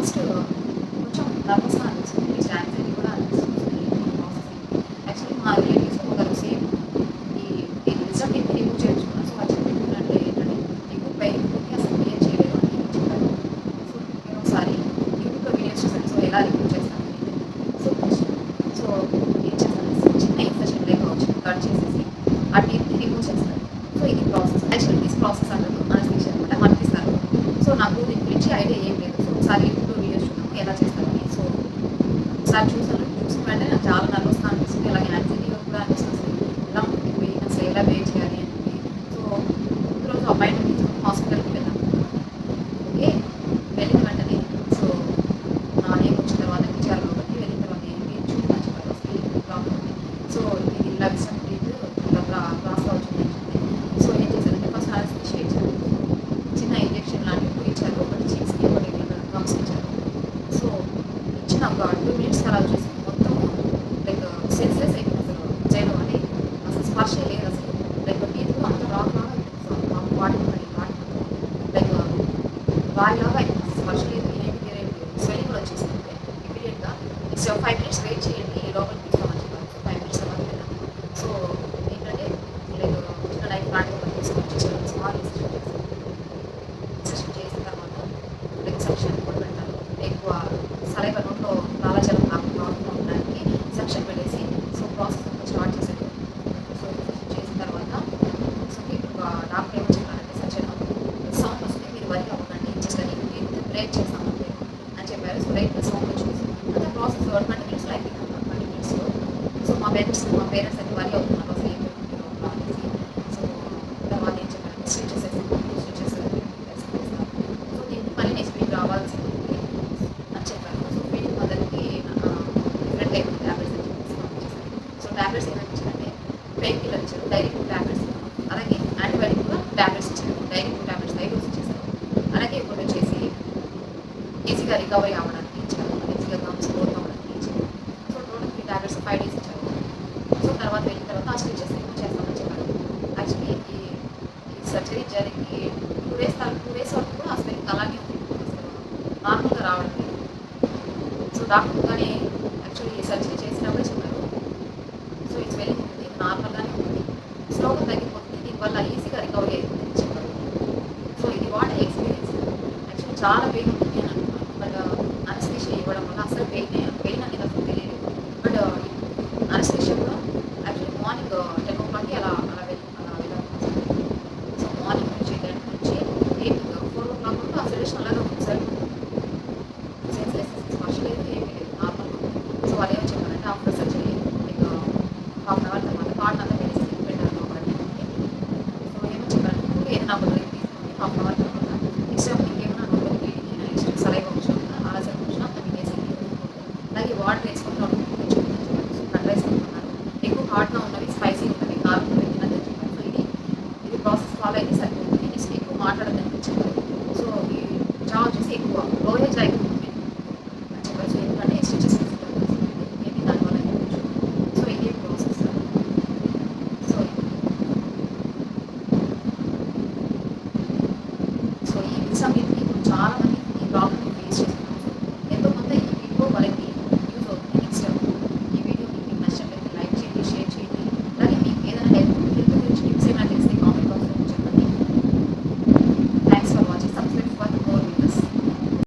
First కొంచెం నర్వస్గా అనిపిస్తుంది. Next anxiety కూడా అనిపిస్తుంది. యాక్చువల్లీ మా రిలేటివ్స్ ఒకరు సేమ్ ఈ ఈ రిజల్ట్ ఇది రిమూవ్ చేయించుకున్నాను సో వాళ్ళు చెప్పిందంటే ఏంటంటే ఎక్కువ పెయిన్ ఉంది అసలు క్లియర్ చేయలేదు అని చెప్పారు. సో నేను ఒకసారి యూట్యూబ్లో వీడియోస్ చూసాను. సో ఎలా రిమూవ్ చేస్తాను? సో సో ఏం చేస్తాను? చిన్న ఇన్ఫెక్షన్ లేక వచ్చి కట్ చేసేసి ఆ టీత్ని రిమూవ్ చేస్తాను. సో ఇది ప్రాసెస్ యాక్చువల్లీ దిస్ ప్రాసెస్ అంటారు. అనస్థిషియా అనమాట. సో నాకు దీని గురించి ఐడియా ఏం లేదు. సో ఒకసారి యూట్యూబ్లో వీడియోస్ చూద్దాము ఎలా చేస్తారని సో ఒకసారి చూసాను చూసిన వెంటనే నాకు చాలా నర్వస్గా అనిపిస్తుంది అలాగే యాంగ్జైటీగా కూడా అనిపిస్తుంది అసలు ఎలా ఉంటుంది పోయి అసలు ఎలా వే చేయాలి అని చెప్పి సో రోజు అపాయింట్మెంట్ తీసుకుని హాస్పిటల్కి వెళ్ళాను ఓకే వెళ్ళిన వెంటనే సో నా నేమ్ వచ్చిన తర్వాత విచారణ ఒకటి వెళ్ళిన తర్వాత ఏంటి చూడమని చెప్పారు అసలు ఏంటి ప్రాబ్లం ఉంది సో ఇది ఇలా విషయం లేదు ఇలా క్లాస్ వచ్చింది అని చెప్పి సో ఏం చేశారంటే ఫస్ట్ అనస్థిషియా ఇచ్చారు చిన్న ఇంజెక్షన్ లాంటివి ఇచ్చారు ఒకటి చీక్స్కి ఒకటి గమ్స్ ఇచ్చారు సో ఇచ్చిన ఒక టూ మినిట్స్ తర్వాత చూసి మొత్తం లైక్ సెన్స్లెస్ అయిపోయింది అసలు చేయడం అంటే అసలు స్పర్శ లేదు అసలు లైక్ టీత్ అంత రాక్ లాగా అయిపోయింది వాటి వాటి లైక్ వాళ్ళలాగా అయిపోయింది స్పర్శ లేదు ఏమి తెలియదు స్వెల్లింగ్ కూడా వచ్చేసింది ఇమీడియట్గా. నెక్స్ట్ ఫైవ్ మినిట్స్ వెయిట్ చేయండి ఈ లోపలికి తీసుకోమని చెప్పారు సో ఫైవ్ మినిట్స్ తర్వాత వెళ్ళాను సో ఏంటంటే లైక్ చిన్న లైఫ్ లాంటి ఒకటి తీసుకొని స్మాల్ ఇన్సిషన్ చేశాను ఇన్సిషన్ చేసిన తర్వాత లైక్ సెక్షన్ కూడా పెట్టారు ఎక్కువ సలైవ నోట్లో లాలాజలం కాకుండా ఉండడానికి సెక్షన్ పెట్టేసి సో ప్రాసెస్ అంతా స్టార్ట్ చేశారు సో చేసిన తర్వాత సో ఇప్పుడు డాక్టర్ ఏమో చెప్పారంటే సర్జన్ సౌండ్ వస్తే మీరు వరి అవ్వకండి జస్ట్ అది బ్రేక్ చేస్తామంటే అని చెప్పారు సో రైట్ సౌండ్ వచ్చింది అంటే ప్రాసెస్ ట్వంటీ మినిట్స్లో అయిపోయింది అన్నమాట ట్వంటీ మినిట్స్లో సో మా పేరెంట్స్ మా పేరెంట్స్ అయితే వరి అవుతున్నారు అసలు ఏం సో తర్వాత ఏం చెప్పారు స్టిచెస్ స్టిచెస్ సో దీనికి మళ్ళీ నెక్స్ట్ వీక్ రావాల్సి ఉంది అని చెప్పారు సో వీటి మదర్కి డిఫరెంట్ టైప్ ట్యాబ్లెట్స్ అని చెప్పేసి పంపించేశారు సో ట్యాబ్లెట్స్ ఏమైనా ఇచ్చారంటే పెయిన్ కిల్లర్ ఇచ్చారు డైరెక్ట్ ట్యాబ్లెట్స్ అలాగే యాంటీబయాటిక్ కూడా ట్యాబ్లెట్స్ ఇచ్చారు డైరెక్ట్ ట్యాబ్లెట్స్ ఐదు ఇచ్చేసారు అలాగే ఇప్పుడు వచ్చేసి ఈజీగా రికవరీ అవ్వడానికి ఇచ్చారు ఈజీగా గమ్స్ గ్రోత్ అవ్వడానికి ఇచ్చారు so total three tablets five days ఇచ్చారు సో తర్వాత వెళ్ళిన చేస్తామని చెప్పారు. యాక్చువల్లీ ఈ సర్జరీ జరిగి టూ డేస్ టూ డేస్ వరకు కూడా అసలు అలాగే ఉంది. అసలు నార్మల్గా రావడం లేదు సో డాక్టర్గానే యాక్చువల్లీ ఈ సర్జరీ చేసినప్పుడే చెప్పారు. సో ఇట్స్ వెరీ ఉంటుంది నార్మల్గానే ఉంటుంది స్లోగా తగ్గిపోతుంది. దీనివల్ల ఈజీగా రికవరీ అవుతుంది అని చెప్పారు. సో ఇది వాటర్ ఎక్స్పీరియన్స్ యాక్చువల్లీ చాలా పెయిన్ ఉంటుంది అని అనుకున్నాను బట్ అనస్థిషియా ఇవ్వడం వల్ల అసలు పెయిన్ పెయిన్ మాట్లాడదు కనిపించింది సో ఈ జా వచ్చేసి ఎక్కువ. లోయే జా ఎక్కువ చెప్పచ్చు ఎందుకంటే స్టిచెస్ మేబీ దానివల్ల సో ఇదే ప్రాసెస్ సో సో ఈ ఎగ్జామ్ చాలా